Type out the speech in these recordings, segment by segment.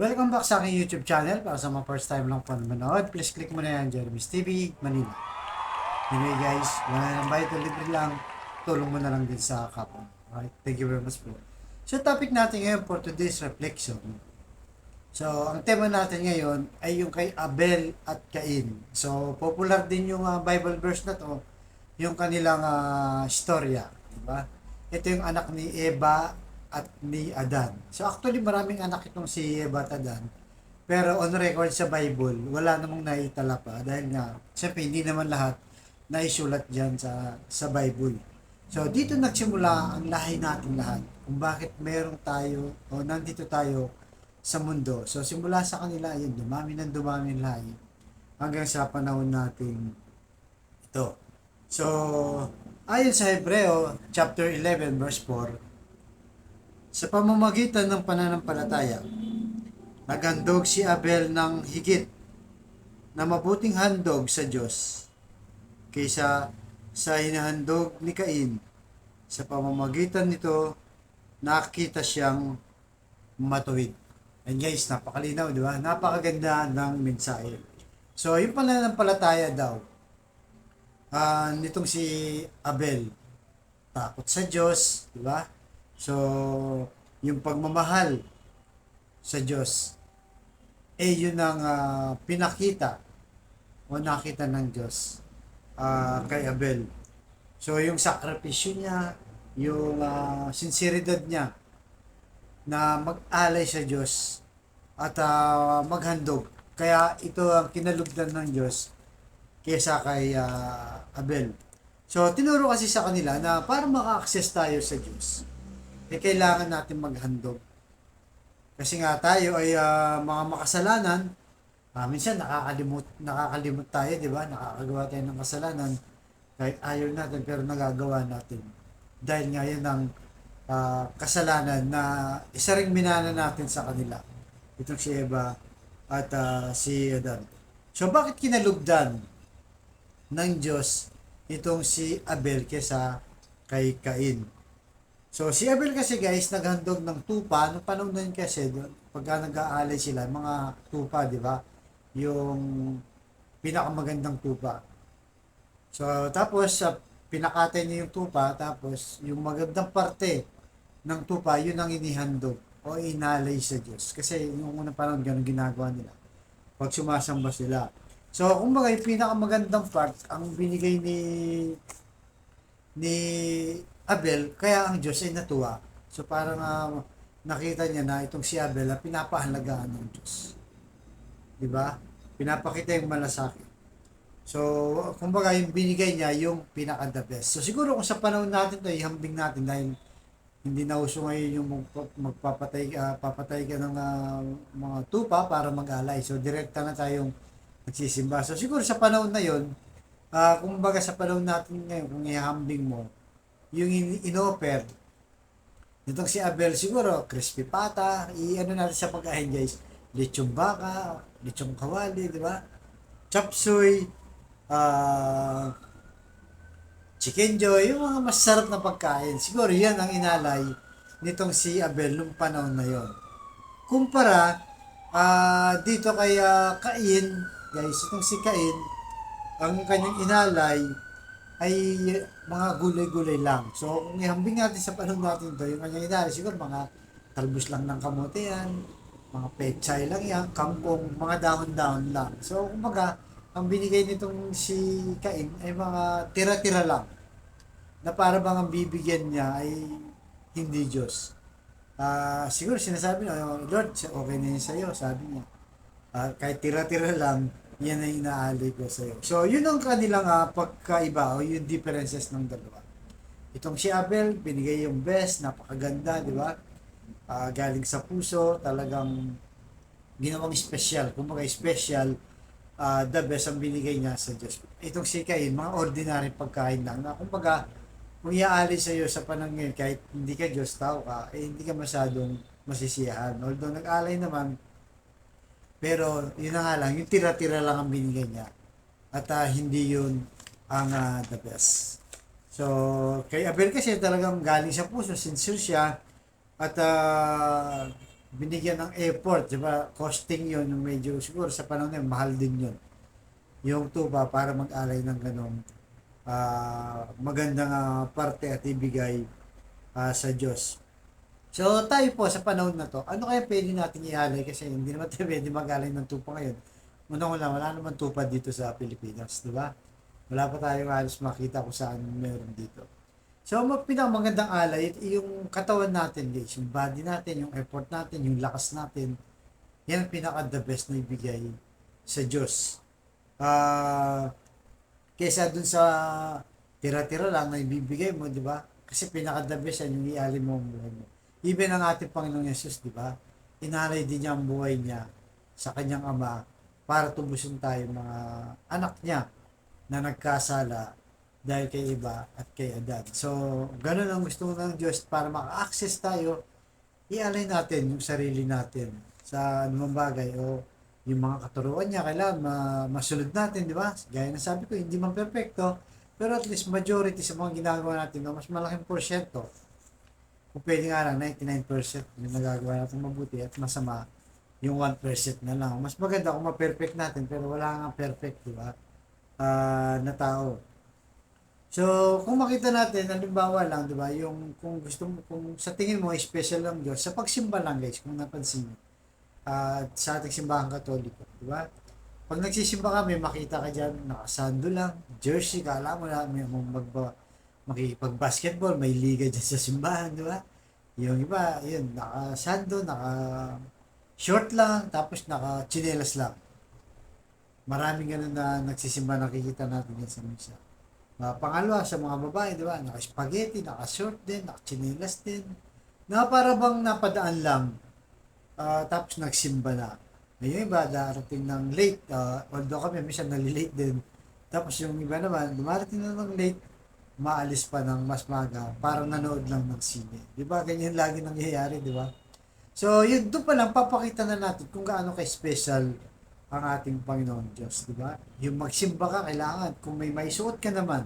Welcome back sa aking YouTube channel. Para sa mga first time lang po na manood, please click mo na yan, Jeremy's TV, Manila. Anyway guys, wala nang bayad o libre lang, tulong mo na lang din sa kapwa. Alright, thank you very much po. So topic natin ngayon for today's reflection. So, ang tema natin ngayon ay yung kay Abel at Cain. So, popular din yung ah, Bible verse na to, yung kanilang ah, storya, di ba? Ito yung anak ni Eva at ni Adan. So, actually maraming anak itong si Eva at Adan. Pero on record sa Bible, wala namang naitala pa dahil nga, syempre hindi naman lahat naisulat dyan sa, sa Bible. So, dito nagsimula ang lahi natin lahat. Kung bakit meron tayo o nandito tayo sa mundo. So, simula sa kanila, yun, dumami ng dumami ang lahi hanggang sa panahon natin ito. So, ayon sa Hebreo, chapter 11, verse 4, sa pamamagitan ng pananampalataya, naghandog si Abel ng higit na mabuting handog sa Diyos kaysa sa hinahandog ni Cain. Sa pamamagitan nito, nakita siyang matuwid. And guys, napakalinaw, di ba? Napakaganda ng mensahe. So, yung pananampalataya daw, ah nitong si Abel, takot sa Diyos, di ba? So, yung pagmamahal sa Diyos, eh yun ang ah, pinakita o nakita ng Diyos ah, kay Abel. So, yung sakripisyo niya, yung ah, sinseridad niya na mag-alay sa Diyos at ah, maghandog. Kaya ito ang kinalugdan ng Diyos kaysa kay ah, Abel. So, tinuro kasi sa kanila na para maka-access tayo sa Diyos, eh kailangan natin maghandog. Kasi nga tayo ay ah, mga makasalanan, ah, minsan nakakalimut, nakakalimut tayo, di ba? Nakakagawa tayo ng kasalanan kahit ayaw natin pero nagagawa natin. Dahil nga yun ang ah, kasalanan na isa ring minana natin sa kanila. Itong si Eva at ah, si Adan. So bakit kinalugdan ng Diyos itong si Abel kesa kay Cain? So si Abel kasi guys naghandog ng tupa. Noong panahon na yun kasi pagka nag-aalay sila mga tupa di ba yung pinakamagandang tupa. So tapos sa pinakatay niya yung tupa tapos yung magandang parte ng tupa yun ang inihandog o inalay sa Diyos. Kasi yung unang panahon ganun ginagawa nila. Pag sumasamba sila. So kumbaga yung pinakamagandang part ang binigay ni ni Abel, kaya ang Diyos ay natuwa. So parang ah, nakita niya na itong si Abel na pinapahalagaan ng Diyos. Di ba? Pinapakita yung malasakit. So, kumbaga yung binigay niya yung pinaka the best. So siguro kung sa panahon natin to, ihambing natin dahil hindi na uso ngayon yung magpa- magpapatay ah, papatay ka ng ah, mga tupa para mag-alay. So direkta na tayong nagsisimba. So siguro sa panahon na yon, ah kumbaga sa panahon natin ngayon, kung ihambing mo, yung in- inoffer nitong si Abel siguro crispy pata i-ano natin sa pagkain guys. Lechong baka lechong kawali di ba? Chop suey ah chicken joy yung mga masarap na pagkain. Siguro yan ang inalay nitong si Abel nung panahon na yon. Kumpara ah dito kay ah, Cain guys itong si Cain ang kanyang inalay ay mga gulay-gulay lang. So, kung ihambing natin sa panahon natin to, yung kanyang inalay, siguro mga talbos lang ng kamote yan, mga pechay lang yan, kampong, mga dahon-dahon lang. So, kumbaga, ang binigay nitong si Cain ay mga tira-tira lang na para bang ang bibigyan niya ay hindi Diyos. Ah, siguro sinasabi niya, "Oh, Lord, okay na yun sa'yo, sabi niya. Ah, kahit tira-tira lang, yan ay inaalay ko sa'yo. So, yun ang kanilang ah, pagkaiba o yung differences ng dalawa. Itong si Abel, binigay yung best, napakaganda, di ba? Ah, galing sa puso, talagang ginawang special. Kumbaga special, ah, the best ang binigay niya sa Diyos. Itong si Cain, mga ordinary pagkain lang na kumbaga, kung iaali sa iyo sa ngayon, kahit hindi ka Diyos, tao ka, eh hindi ka masyadong masisiyahan. Although nag-alay naman, pero yun na nga lang, yung tira-tira lang ang binigay niya. At ah, hindi yun ang ah, the best. So, kay Abel kasi talagang galing sa puso, sincere siya. At ah, binigyan ng effort, di ba? Costing yun, yung medyo siguro sa panahon na yun, mahal din yun. Yung tuba para mag-alay ng ganong ah, magandang ah, parte at ibigay ah, sa Diyos. So tayo po sa panahon na to, ano kaya pwede natin ialay kasi hindi naman tayo pwede mag-alay ng tupa ngayon. Unang-una, wala naman tupa dito sa Pilipinas, di ba? Wala pa tayong halos makita kung saan meron dito. So, ang pinakamagandang alay, yung katawan natin, guys, yung body natin, yung effort natin, yung lakas natin, yan ang pinaka the best na ibigay sa Diyos. Ah, kesa dun sa tira-tira lang na ibibigay mo, di ba? Kasi pinaka the best yan, yung ialay mo ang buhay mo. Even ang ating Panginoong Yesus, di ba? Inalay din niya ang buhay niya sa kanyang ama para tubusin tayo mga anak niya na nagkasala dahil kay iba at kay Adan. So, ganun ang gusto ng Diyos para maka-access tayo, ialay natin yung sarili natin sa anumang bagay o yung mga katuruan niya, kailangan ma- masunod natin, di ba? Gaya na sabi ko, hindi man perfecto, pero at least majority sa mga ginagawa natin, no, mas malaking porsyento. Kung pwede nga lang, 99% yung nagagawa natin mabuti at masama, yung 1% na lang. Mas maganda kung ma-perfect natin, pero wala nga perfect, di ba? Ah, na tao. So, kung makita natin, halimbawa lang, di ba, yung kung gusto mo, kung sa tingin mo, special lang Diyos, sa pagsimba lang guys, kung napansin mo, at sa ating simbahan katoliko, di ba? Pag nagsisimba ka, may makita ka dyan, nakasando lang, jersey, kala mo na, may mong magba, makikipag-basketball, may liga dyan sa simbahan, di ba? Yung iba, yun, nakasando, naka short lang, tapos naka chinelas lang. Maraming ganun na nagsisimba nakikita natin yan sa misa. Uh, pangalawa, sa mga babae, di ba? Naka-spaghetti, naka-short din, naka-chinelas din. Na para bang napadaan lang. Ah, tapos nagsimba na. Ngayon iba, darating ng late. ah, although kami, minsan nalilate din. Tapos yung iba naman, dumarating na ng late, maalis pa ng mas maga, parang nanood lang ng sine. Di ba? Ganyan lagi nangyayari, di ba? So, yun, doon pa lang, papakita na natin kung gaano ka-special ang ating Panginoon Diyos, di ba? Yung magsimba ka, kailangan. Kung may maisuot ka naman,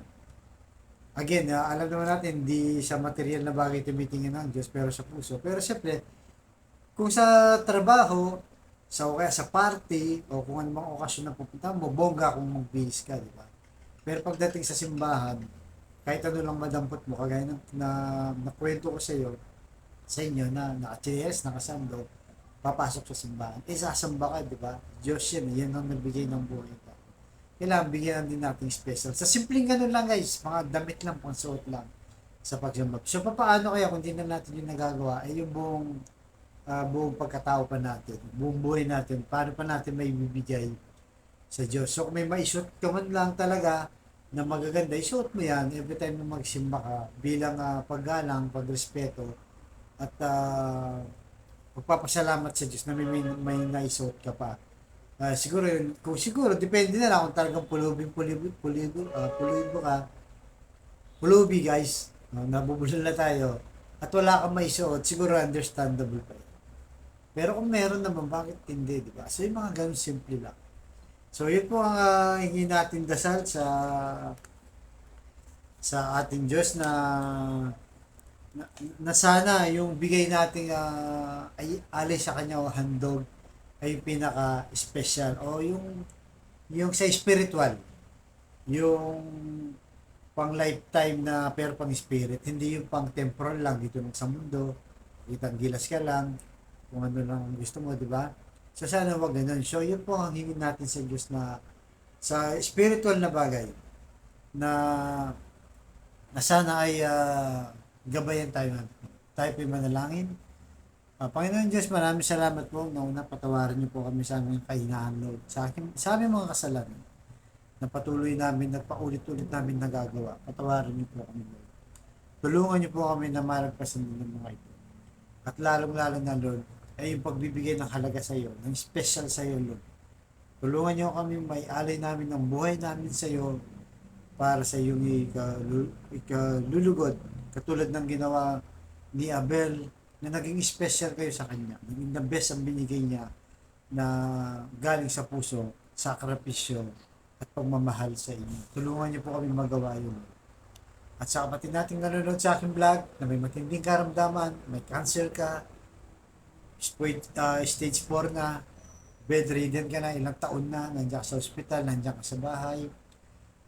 again, ah, alam naman natin, hindi sa material na bagay tumitingin ng Diyos, pero sa puso. Pero siyempre, kung sa trabaho, sa o kaya sa party, o kung anumang okasyon na pupunta mo, bongga kung magbihis ka, di ba? Pero pagdating sa simbahan, kahit ano lang madampot mo, kagaya ng na, nakwento ko sa iyo, sa inyo na naka-chairs, nakasando, papasok sa simbahan. Eh, sasamba ka, di ba? Diyos yan, eh. yan ang nagbigay ng buhay ka. Kailangan bigyan din natin special. Sa simpleng ganun lang guys, mga damit lang, pang lang sa pagsamba. So, paano kaya kung di na natin yung nagagawa, ay yung buong ah, buong pagkatao pa natin, buong buhay natin, paano pa natin may bibigay sa Diyos. So, kung may maisuot ka man lang talaga na magaganda, isuot mo yan every time na magsimba ka bilang ah, paggalang, pagrespeto, at uh, pagpapasalamat sa Diyos na may, may, may naisuot ka pa. Ah, siguro yun, kung siguro, depende na lang kung talagang pulubing pulibo, pulibo, ah, pulibo ka, pulubi guys, uh, nabubulol na tayo, at wala kang maisuot, siguro understandable pa yun. Pero kung meron naman, bakit hindi, di ba? So yung mga ganun simple lang. So yun po ang uh, hingi natin dasal sa sa ating Diyos na na, na sana yung bigay nating ah, ay alay sa kanya o handog ay yung pinaka special o yung yung sa spiritual. Yung pang lifetime na pero pang spirit hindi yung pang temporal lang. Dito lang sa mundo. Kitang gilas ka lang. Kung ano lang ang gusto mo di ba so sana wag ganun so yun po ang hingin natin sa Diyos na sa spiritual na bagay na na sana ay ah, gabayan tayo tayo po manalangin Ah, Panginoon Diyos, maraming salamat po. Nauna, patawarin niyo po kami sa aming kahinaan, Lord. Sa, akin, sa aming mga kasalanan na patuloy namin, nagpaulit-ulit namin nagagawa. Patawarin niyo po kami, Lord. Tulungan niyo po kami na malagpasan din ng mga ito. At lalong-lalo na, Lord, ay yung pagbibigay ng halaga sa iyo, ng special sa iyo, Lord. Tulungan niyo kami may alay namin ng buhay namin sa iyo para sa iyong ikalu- ikalulugod. Katulad ng ginawa ni Abel na naging special kayo sa kanya. Naging the best ang binigay niya na galing sa puso, sakripisyo, at pagmamahal sa inyo. Tulungan niyo po kami magawa yun. At sa kapatid nating nanonood sa aking vlog na may matinding karamdaman, may cancer ka, stage, ah, stage 4 na, bedridden ka na, ilang taon na, nandiyan ka sa ospital, nandiyan ka sa bahay.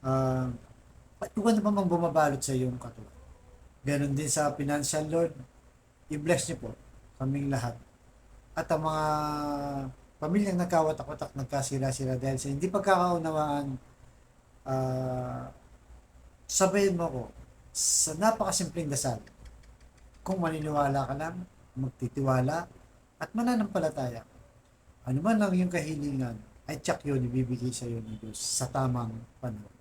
Uh, patukan na pa mang bumabalot sa iyong katawan. Ganon din sa financial Lord, i-bless niyo po kaming lahat. At ang mga pamilyang nagkawatak-watak, nagkasira-sira dahil sa hindi pagkakaunawaan, ah, sabayin mo ko sa napakasimpleng dasal. Kung maniniwala ka lang, magtitiwala, at mananampalataya. Ano man ang iyong kahilingan, ay tsak yun ibibigay sa iyo ng Diyos sa tamang panahon.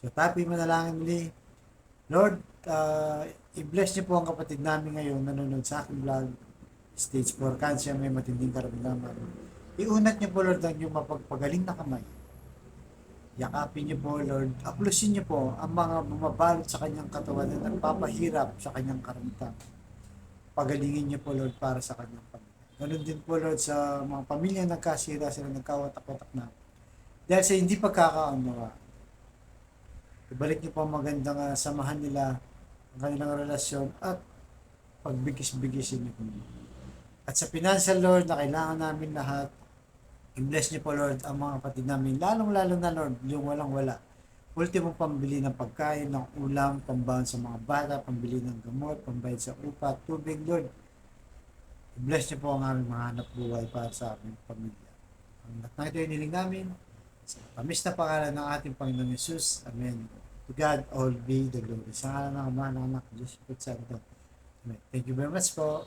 So, tapi manalangin muli. Lord, ah, i-bless niyo po ang kapatid namin ngayon nanonood sa aking vlog. Stage 4 cancer, may matinding karamdaman. Iunat niyo po, Lord, ang iyong mapagpagaling na kamay. Yakapin niyo po, Lord. Aplusin niyo po ang mga bumabalot sa kanyang katawan na nagpapahirap sa kanyang karamdaman. Pagalingin niyo po, Lord, para sa kanyang pamilya. Ganun din po, Lord, sa mga pamilya nagkasira, sila nagkawatak-watak na. Dahil sa hindi pagkakaunawa, ibalik niyo po ang magandang ah, samahan nila, ang kanilang relasyon, at pagbigis-bigisin niyo po. At sa financial, Lord, na kailangan namin lahat, I-bless niyo po, Lord, ang mga kapatid namin. Lalong-lalo na, Lord, yung walang-wala. Ultimong pambili ng pagkain, ng ulam, pambahan sa mga bata, pambili ng gamot, pambayad sa upa, tubig, Lord. I-bless niyo po ang aming mga hanap buhay para sa aming pamilya. Ang lahat na ito ay niling namin. Sa tamis na pangalan ng ating Panginoon Yesus. Amen. To God all be the glory. Sa ng Ama, ng Anak, Diyos, Santo. Amen. Thank you very much po.